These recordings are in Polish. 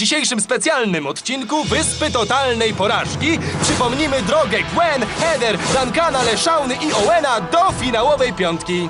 dzisiejszym specjalnym odcinku Wyspy Totalnej Porażki przypomnimy drogę Gwen, Heather, Duncana, Leszauny i Owena do finałowej piątki.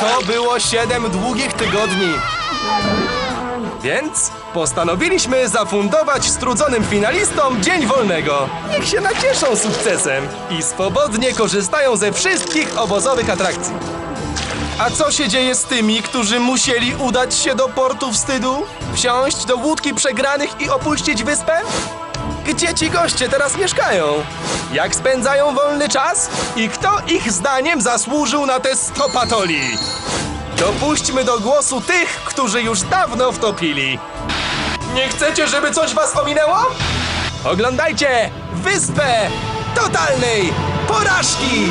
To było siedem długich tygodni. Więc postanowiliśmy zafundować strudzonym finalistom dzień wolnego. Niech się nacieszą sukcesem i swobodnie korzystają ze wszystkich obozowych atrakcji. A co się dzieje z tymi, którzy musieli udać się do portu wstydu? Wsiąść do łódki przegranych i opuścić wyspę? Gdzie ci goście teraz mieszkają? Jak spędzają wolny czas? I kto ich zdaniem zasłużył na te 100 patoli? Dopuśćmy do głosu tych, którzy już dawno wtopili. Nie chcecie, żeby coś was ominęło? Oglądajcie Wyspę Totalnej Porażki!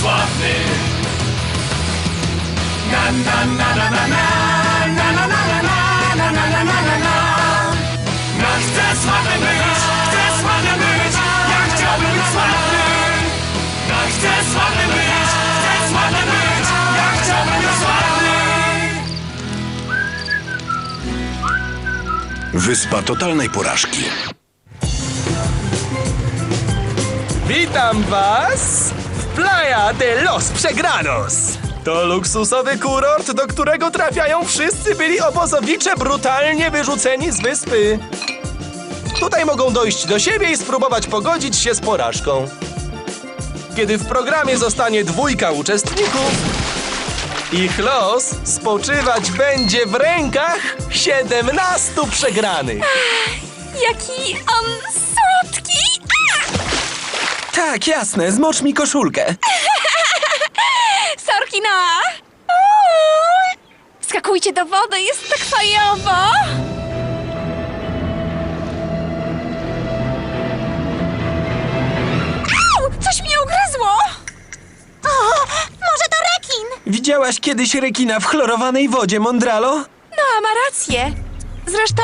sławny Na na na na na na Na na na na na na na na na na na No chcę sławny być, chcę sławny być Ja chciałbym być sławny No chcę sławny być, chcę sławny być Ja chciałbym być sławny Wyspa totalnej porażki. Witam was Playa de los Przegranos. To luksusowy kurort, do którego trafiają wszyscy byli obozowicze brutalnie wyrzuceni z wyspy. Tutaj mogą dojść do siebie i spróbować pogodzić się z porażką. Kiedy w programie zostanie dwójka uczestników, ich los spoczywać będzie w rękach 17 przegranych. Jaki on słodki! Tak, jasne, zmocz mi koszulkę. Sorki, Noa! Uuu! Skakujcie do wody, jest tak fajowo! Au! Coś mnie ugryzło! O, może to rekin? Widziałaś kiedyś rekina w chlorowanej wodzie, Mondralo? Noa ma rację. Zresztą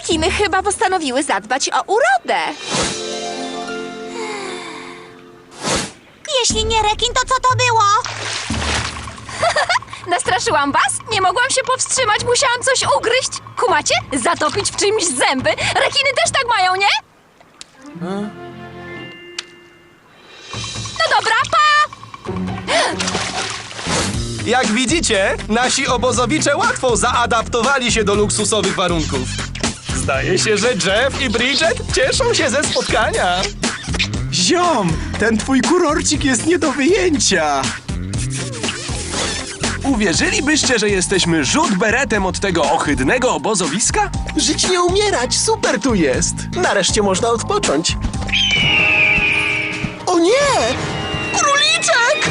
rekiny chyba postanowiły zadbać o urodę. Jeśli nie rekin, to co to było? Nastraszyłam was? Nie mogłam się powstrzymać, musiałam coś ugryźć. Kumacie? Zatopić w czymś zęby? Rekiny też tak mają, nie? No dobra, pa! Jak widzicie, nasi obozowicze łatwo zaadaptowali się do luksusowych warunków. Zdaje się, że Jeff i Bridget cieszą się ze spotkania. Ziom, ten twój kurorcik jest nie do wyjęcia. Uwierzylibyście, że jesteśmy rzut beretem od tego ohydnego obozowiska? Żyć nie umierać, super tu jest. Nareszcie można odpocząć. O nie! Króliczek!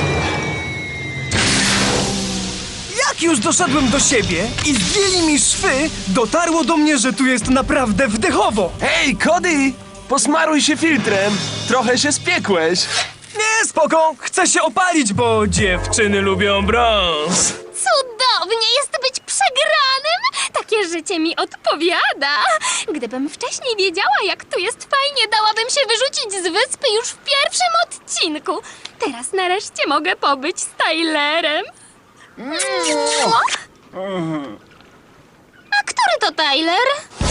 Jak już doszedłem do siebie i zdjęli mi szwy, dotarło do mnie, że tu jest naprawdę wdechowo. Hej, Cody! Posmaruj się filtrem. Trochę się spiekłeś. Nie, spoko, chcę się opalić, bo dziewczyny lubią brąz. Cudownie jest być przegranym! Takie życie mi odpowiada. Gdybym wcześniej wiedziała, jak tu jest fajnie, dałabym się wyrzucić z wyspy już w pierwszym odcinku. Teraz nareszcie mogę pobyć z Tylerem. A który to Tyler?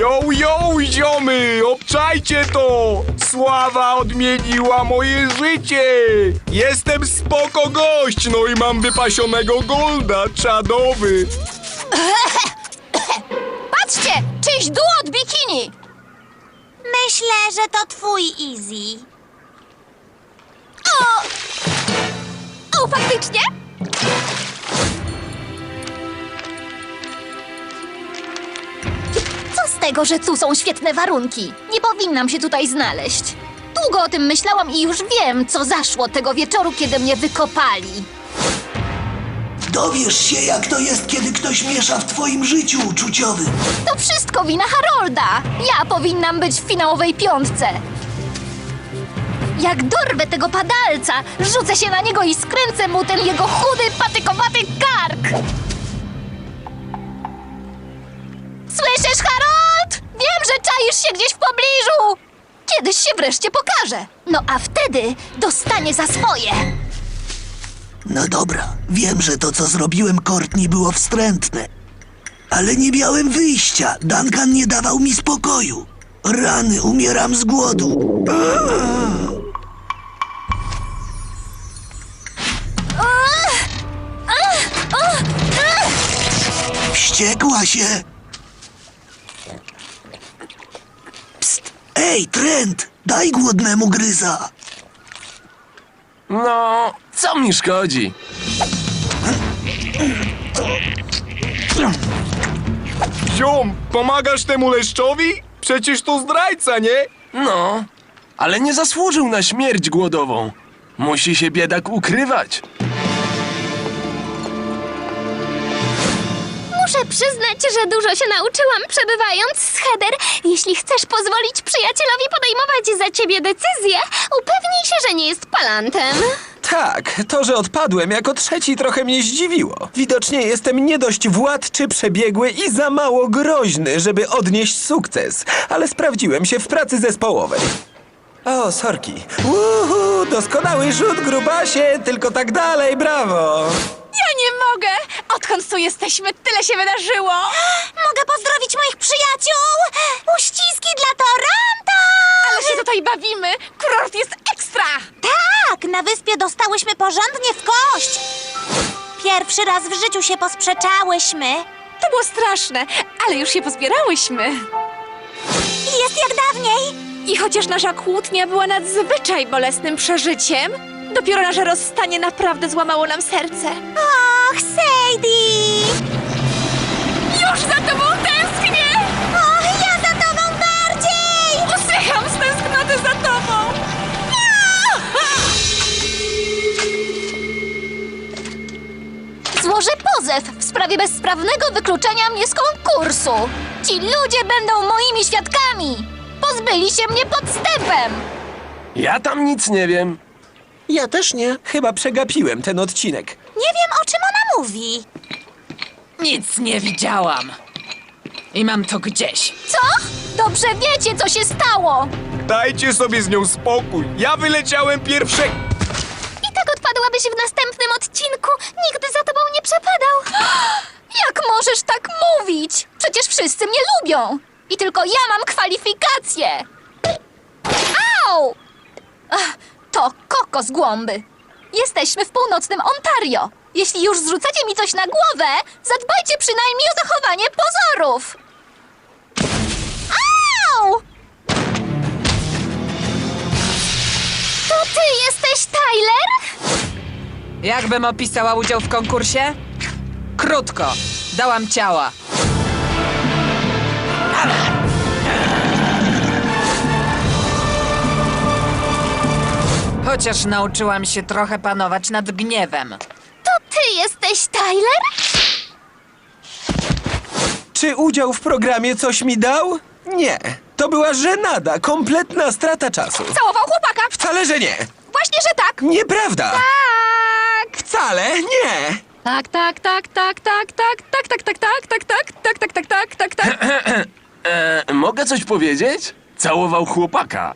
Yo, yo, ziomy! Obczajcie to! Sława odmieniła moje życie! Jestem spoko gość, no i mam wypasionego golda, czadowy! Patrzcie! Czyjś duot bikini! Myślę, że to twój Easy. O! O, faktycznie? Tego, że tu są świetne warunki? Nie powinnam się tutaj znaleźć. Długo o tym myślałam i już wiem, co zaszło tego wieczoru, kiedy mnie wykopali. Dowiesz się, jak to jest, kiedy ktoś miesza w twoim życiu uczuciowym. To wszystko wina Harolda. Ja powinnam być w finałowej piątce. Jak dorwę tego padalca, rzucę się na niego i skręcę mu ten jego chudy, patykowaty kark. Się gdzieś w pobliżu. Kiedyś się wreszcie pokaże. No a wtedy dostanie za swoje. No dobra, wiem, że to, co zrobiłem Courtney, było wstrętne. Ale nie miałem wyjścia. Duncan nie dawał mi spokoju. Rany, umieram z głodu. Wściekła się. Ej, Trent, daj głodnemu gryza. No, co mi szkodzi? Ziom, pomagasz temu leszczowi? Przecież to zdrajca, nie? No, ale nie zasłużył na śmierć głodową. Musi się biedak ukrywać. Muszę przyznać, że dużo się nauczyłam przebywając z Heather. Jeśli chcesz pozwolić przyjacielowi podejmować za ciebie decyzje, upewnij się, że nie jest palantem. Tak, to, że odpadłem jako trzeci trochę mnie zdziwiło. Widocznie jestem nie dość władczy, przebiegły i za mało groźny, żeby odnieść sukces. Ale sprawdziłem się w pracy zespołowej. O, sorki. Uhu, doskonały rzut, grubasie, tylko tak dalej, brawo. Ja nie mogę! Tu jesteśmy, tyle się wydarzyło! Mogę pozdrowić moich przyjaciół? Uściski dla Toranta! Ale się tutaj bawimy! Kurort jest ekstra! Tak, na wyspie dostałyśmy porządnie w kość. Pierwszy raz w życiu się posprzeczałyśmy. To było straszne, ale już się pozbierałyśmy. Jest jak dawniej. I chociaż nasza kłótnia była nadzwyczaj bolesnym przeżyciem, dopiero nasze rozstanie naprawdę złamało nam serce. Och, Sadie! Już za tobą tęsknię! Och, ja za tobą bardziej! Usycham z tęsknoty za tobą! Złożę pozew w sprawie bezprawnego wykluczenia mnie z konkursu. Ci ludzie będą moimi świadkami. Pozbyli się mnie podstępem. Ja tam nic nie wiem. Ja też nie. Chyba przegapiłem ten odcinek. Nie wiem, o czym ona mówi. Nic nie widziałam. I mam to gdzieś. Co? Dobrze wiecie, co się stało. Dajcie sobie z nią spokój. Ja wyleciałem pierwszy. I tak odpadłabyś w następnym odcinku. Nigdy za tobą nie przepadał. Jak możesz tak mówić? Przecież wszyscy mnie lubią. I tylko ja mam kwalifikacje. Au! To kokos głąby. Jesteśmy w północnym Ontario. Jeśli już zrzucacie mi coś na głowę, zadbajcie przynajmniej o zachowanie pozorów. Au! To ty jesteś Tyler? Jakbym opisała udział w konkursie? Krótko. Dałam ciała. Chociaż nauczyłam się trochę panować nad gniewem. To ty jesteś Tyler? Czy udział w programie coś mi dał? Nie. To była żenada, kompletna strata czasu. Całował chłopaka! Wcale, że nie. Właśnie, że tak! Nieprawda. Tak! Wcale nie. Tak, tak, tak, tak, tak, tak, tak, tak, tak, tak, tak, tak, tak, tak, tak, tak, tak, tak. E, mogę coś powiedzieć? Całował chłopaka.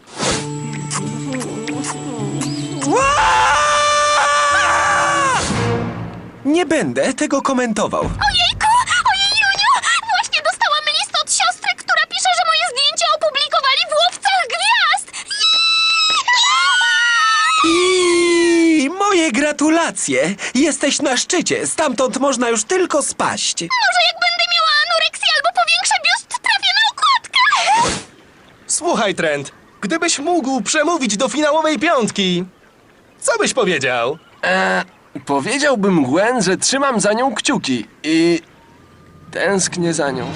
Nie będę tego komentował. Ojejku! Ojejuniu! Właśnie dostałam list od siostry, która pisze, że moje zdjęcie opublikowali w Łowcach Gwiazd! I moje gratulacje. Jesteś na szczycie. Stamtąd można już tylko spaść. Może jak będę miała anoreksję albo powiększę biust, trafię na okładkę! Słuchaj, Trent. Gdybyś mógł przemówić do finałowej piątki, co byś powiedział? E, powiedziałbym Gwen, że trzymam za nią kciuki i tęsknię za nią.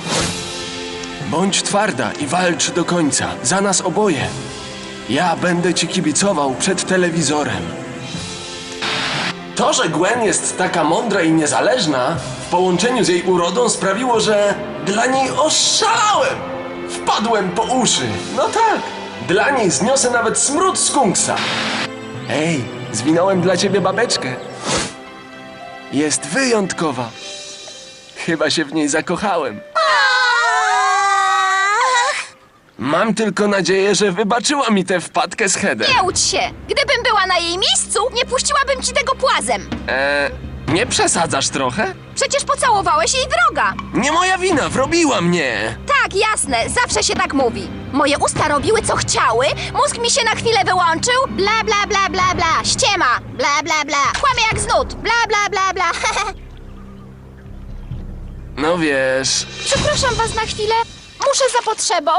Bądź twarda i walcz do końca. Za nas oboje. Ja będę ci kibicował przed telewizorem. To, że Gwen jest taka mądra i niezależna, w połączeniu z jej urodą sprawiło, że dla niej oszalałem. Wpadłem po uszy. No tak, dla niej zniosę nawet smród skunksa. Ej, zwinąłem dla ciebie babeczkę. Jest wyjątkowa. Chyba się w niej zakochałem. Mam tylko nadzieję, że wybaczyła mi tę wpadkę z Heather. Nie łudź się! Gdybym była na jej miejscu, nie puściłabym ci tego płazem. Eee, nie przesadzasz trochę? Przecież pocałowałeś jej droga. Nie moja wina, wrobiła mnie. Tak, jasne, zawsze się tak mówi. Moje usta robiły co chciały, mózg mi się na chwilę wyłączył. Bla bla bla bla bla, ściema, bla bla bla. Kłamie jak znud, bla bla bla bla. No wiesz, Przepraszam was na chwilę, muszę za potrzebą.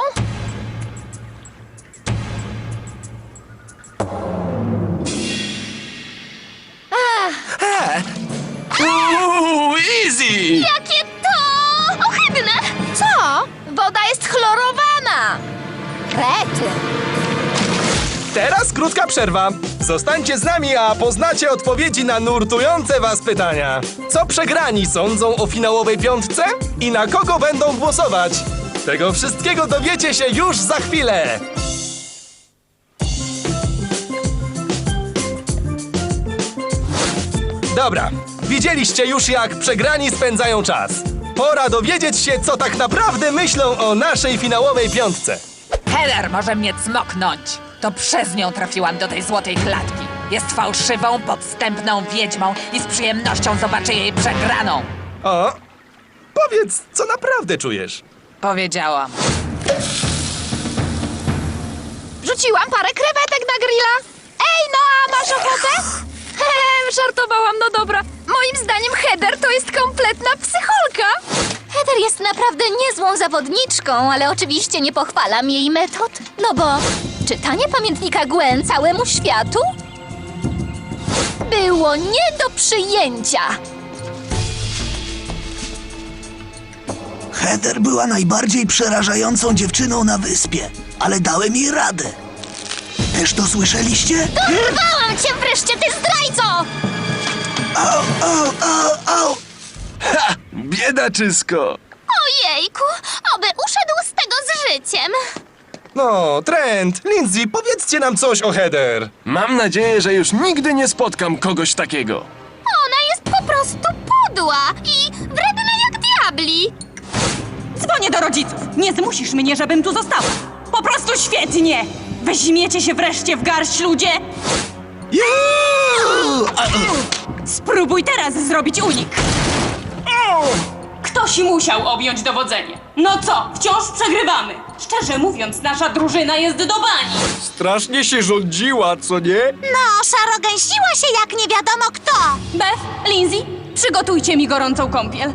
Krótka przerwa. Zostańcie z nami, a poznacie odpowiedzi na nurtujące was pytania. Co przegrani sądzą o finałowej piątce? I na kogo będą głosować? Tego wszystkiego dowiecie się już za chwilę. Dobra, widzieliście już jak przegrani spędzają czas. Pora dowiedzieć się, co tak naprawdę myślą o naszej finałowej piątce. Heather może mnie cmoknąć. To przez nią trafiłam do tej złotej klatki. Jest fałszywą, podstępną wiedźmą i z przyjemnością zobaczę jej przegraną. O, powiedz, co naprawdę czujesz. Powiedziałam. Rzuciłam parę krewetek na grilla. Ej, no a masz ochotę? Hehe, żartowałam, no dobra. Moim zdaniem Heather to jest kompletna psycholka. Heather jest naprawdę niezłą zawodniczką, ale oczywiście nie pochwalam jej metod. No bo czytanie pamiętnika Gwen całemu światu było nie do przyjęcia. Heather była najbardziej przerażającą dziewczyną na wyspie, ale dałem jej radę. Też to słyszeliście? Dorwałam cię wreszcie, ty zdrajco! Au, au, au, au! Biedaczysko! Ojejku, oby uszedł z tego z życiem. No, Trent, Lindsay, powiedzcie nam coś o Heather. Mam nadzieję, że już nigdy nie spotkam kogoś takiego. Ona jest po prostu podła i wredna jak diabli. Dzwonię do rodziców. Nie zmusisz mnie, żebym tu została. Po prostu świetnie! Weźmiecie się wreszcie w garść, ludzie! Spróbuj teraz zrobić unik. Ktoś musiał objąć dowodzenie. No co, wciąż przegrywamy. Szczerze mówiąc, nasza drużyna jest do bani. Strasznie się rządziła, co nie? No, szarogęsiła się jak nie wiadomo kto. Beth, Lindsay, przygotujcie mi gorącą kąpiel.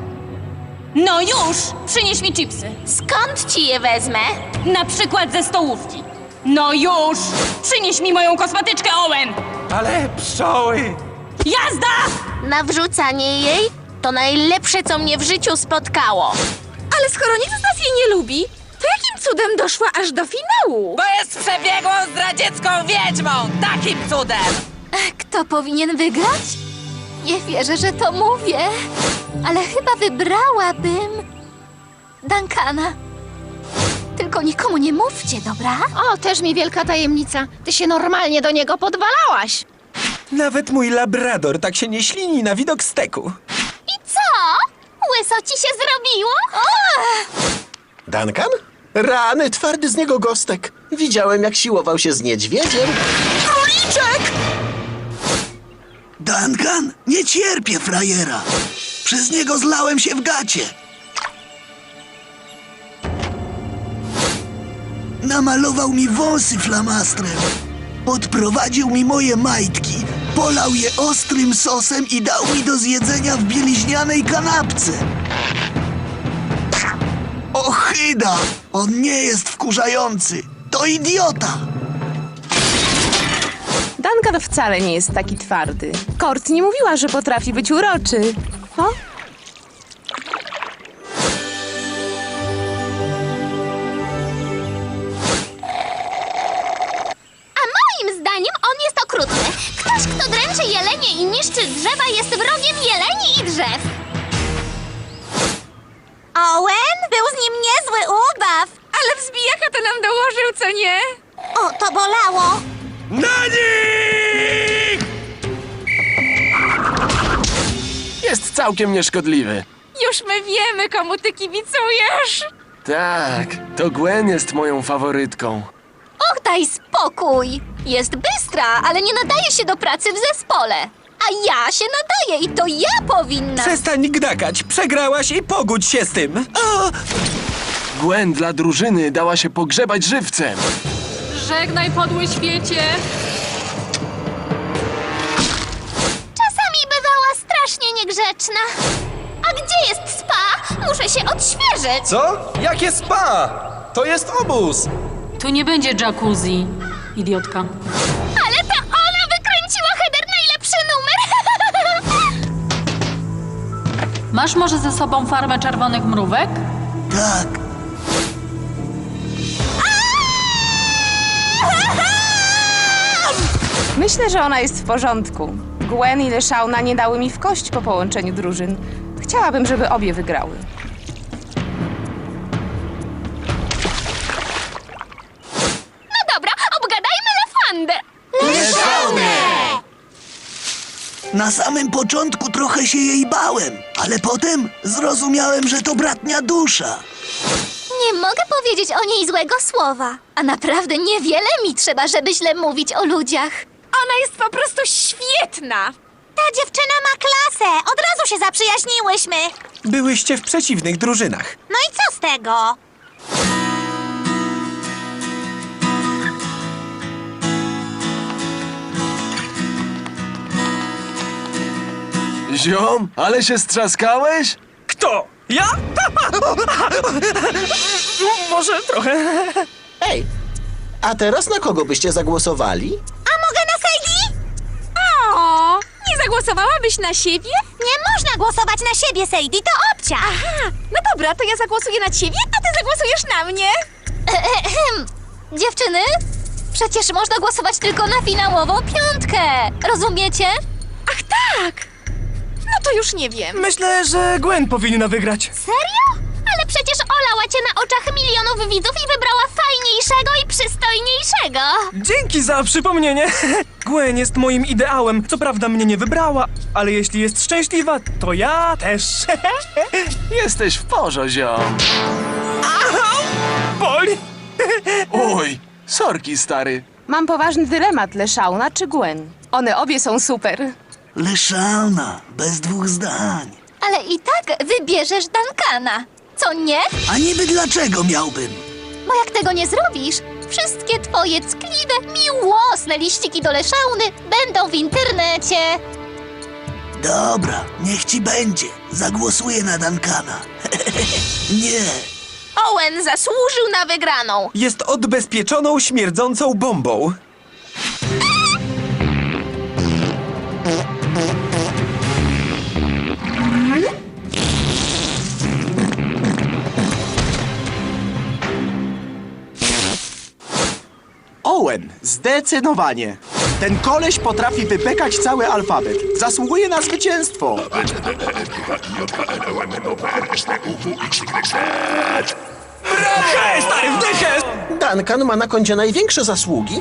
No już! Przynieś mi chipsy. Skąd ci je wezmę? Na przykład ze stołówki. No już! Przynieś mi moją kosmetyczkę, Owen! Ale pszczoły! Jazda! Na wrzucanie jej to najlepsze, co mnie w życiu spotkało. Ale skoro nikt z nas jej nie lubi, to jakim cudem doszła aż do finału? Bo jest przebiegłą zdradziecką wiedźmą! Takim cudem! Kto powinien wygrać? Nie wierzę, że to mówię, ale chyba wybrałabym Duncana. Tylko nikomu nie mówcie, dobra? O, też mi wielka tajemnica. Ty się normalnie do niego podwalałaś. Nawet mój labrador tak się nie ślini na widok steku. I co? Łyso ci się zrobiło? Duncan? Rany, twardy z niego gostek. Widziałem, jak siłował się z niedźwiedziem. Duncan, nie cierpię frajera. Przez niego zlałem się w gacie. Namalował mi wąsy flamastrem. Podprowadził mi moje majtki. Polał je ostrym sosem i dał mi do zjedzenia w bieliźnianej kanapce. Ochyda! On nie jest wkurzający. To idiota! Duncan wcale nie jest taki twardy. Kort nie mówiła, że potrafi być uroczy. O? Drzewa jest wrogiem jeleni i drzew. Owen? Był z nim niezły ubaw. Ale wzbijaka to nam dołożył, co nie? O, to bolało. Na nich! Jest całkiem nieszkodliwy. Już my wiemy, komu ty kibicujesz. Tak, to Gwen jest moją faworytką. Och, daj spokój! Jest bystra, ale nie nadaje się do pracy w zespole. A ja się nadaję i to ja powinna. Przestań gdakać, przegrałaś i pogódź się z tym. O! Gwen dla drużyny dała się pogrzebać żywcem. Żegnaj, podły świecie. Czasami bywała strasznie niegrzeczna. A gdzie jest spa? Muszę się odświeżyć. Co? Jakie spa? To jest obóz. Tu nie będzie jacuzzi, idiotka. Masz może ze sobą farmę czerwonych mrówek? Tak, Myślę, że ona jest w porządku. Gwen i Leszauna nie dały mi w kość po połączeniu drużyn. Chciałabym, żeby obie wygrały. Na samym początku trochę się jej bałem, ale potem zrozumiałem, że to bratnia dusza. Nie mogę powiedzieć o niej złego słowa. A naprawdę niewiele mi trzeba, żeby źle mówić o ludziach. Ona jest po prostu świetna. Ta dziewczyna ma klasę. Od razu się zaprzyjaźniłyśmy. Byłyście w przeciwnych drużynach. No i co z tego? Ziom, ale się strzaskałeś? Kto? Ja? Może trochę. Ej, a teraz na kogo byście zagłosowali? A mogę na Sadie? O, nie zagłosowałabyś na siebie? Nie można głosować na siebie, Sadie. To obcia. Aha, no dobra, to ja zagłosuję na ciebie, a ty zagłosujesz na mnie. Dziewczyny, przecież można głosować tylko na finałową piątkę. Rozumiecie? Ach tak! No to już nie wiem. Myślę, że Gwen powinna wygrać. Serio? Ale przecież olała cię na oczach milionów widzów i wybrała fajniejszego i przystojniejszego. Dzięki za przypomnienie. Gwen jest moim ideałem. Co prawda mnie nie wybrała, ale jeśli jest szczęśliwa, to ja też. Jesteś w porze, ziom. Boli. Oj, sorki, stary. Mam poważny dylemat, Leszauna czy Gwen. One obie są super. Leszalna, bez dwóch zdań. Ale i tak wybierzesz Duncana. Co nie? A niby dlaczego miałbym? Bo jak tego nie zrobisz, wszystkie twoje ckliwe, miłosne liściki do leszauny będą w internecie. Dobra, niech ci będzie. Zagłosuję na Duncana. Nie, Owen zasłużył na wygraną. Jest odbezpieczoną, śmierdzącą bombą. Owen, zdecydowanie. Ten koleś potrafi wypekać cały alfabet. Zasługuje na zwycięstwo. Hej, stary, wdychę! Duncan ma na koncie największe zasługi.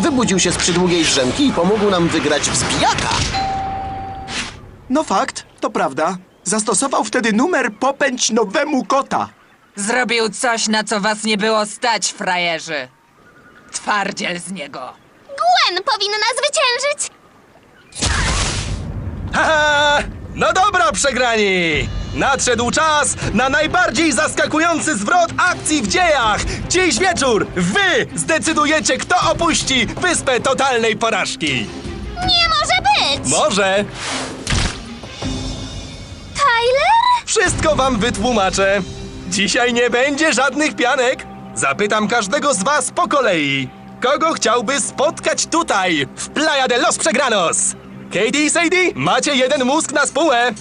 Wybudził się z przydługiej drzemki i pomógł nam wygrać wzbijaka. No fakt, to prawda. Zastosował wtedy numer popędź nowemu kota. Zrobił coś, na co was nie było stać, frajerzy. Twardziel z niego. Gwen powinna zwyciężyć. Haha! No dobra, przegrani! Nadszedł czas na najbardziej zaskakujący zwrot akcji w dziejach! Dziś wieczór wy zdecydujecie, kto opuści Wyspę Totalnej Porażki! Nie może być. Może! Tyler? Wszystko wam wytłumaczę. Dzisiaj nie będzie żadnych pianek. Zapytam każdego z was po kolei. Kogo chciałby spotkać tutaj, w Playa de los Przegranos? Katie i Sadie, macie jeden mózg na spółę.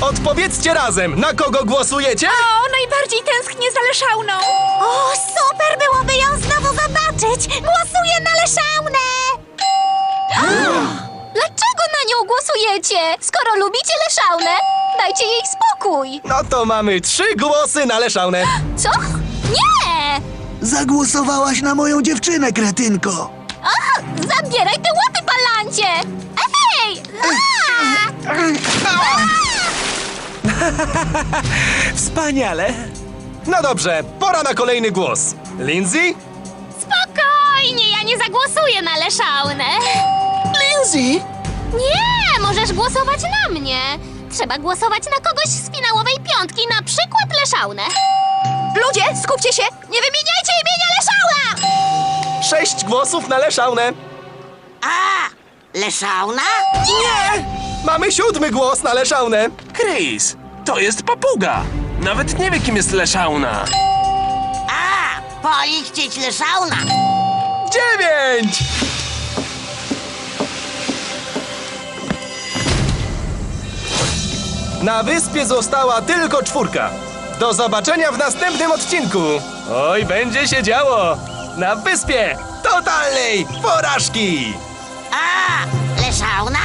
Odpowiedzcie razem, na kogo głosujecie? O, najbardziej tęsknię za Leszauną. O, super byłoby ją znowu zobaczyć. Głosuję na Leszaunę. Dlaczego Przestańcie! Skoro lubicie Leszaunę, dajcie jej spokój! No to mamy trzy głosy na Leszaunę. Co? Nie! Zagłosowałaś na moją dziewczynę, kretynko. Ach, zabieraj te łapy, palancie! Ej! Wspaniale. No dobrze, pora na kolejny głos. Lindsay? Spokojnie, ja nie zagłosuję na Leszaunę. Lindsay! Nie, możesz głosować na mnie. Trzeba głosować na kogoś z finałowej piątki, na przykład Leszaunę. Ludzie, skupcie się! Nie wymieniajcie imienia Leszauna! Sześć głosów na Leszaunę. A, Leszauna? Nie! Mamy siódmy głos na Leszaunę. Chris, to jest papuga. Nawet nie wie, kim jest Leszauna. A, polichcieć Leszauna. Dziewięć! Na wyspie została tylko czwórka. Do zobaczenia w następnym odcinku. Oj, będzie się działo. Na wyspie totalnej porażki. A, Leszauna?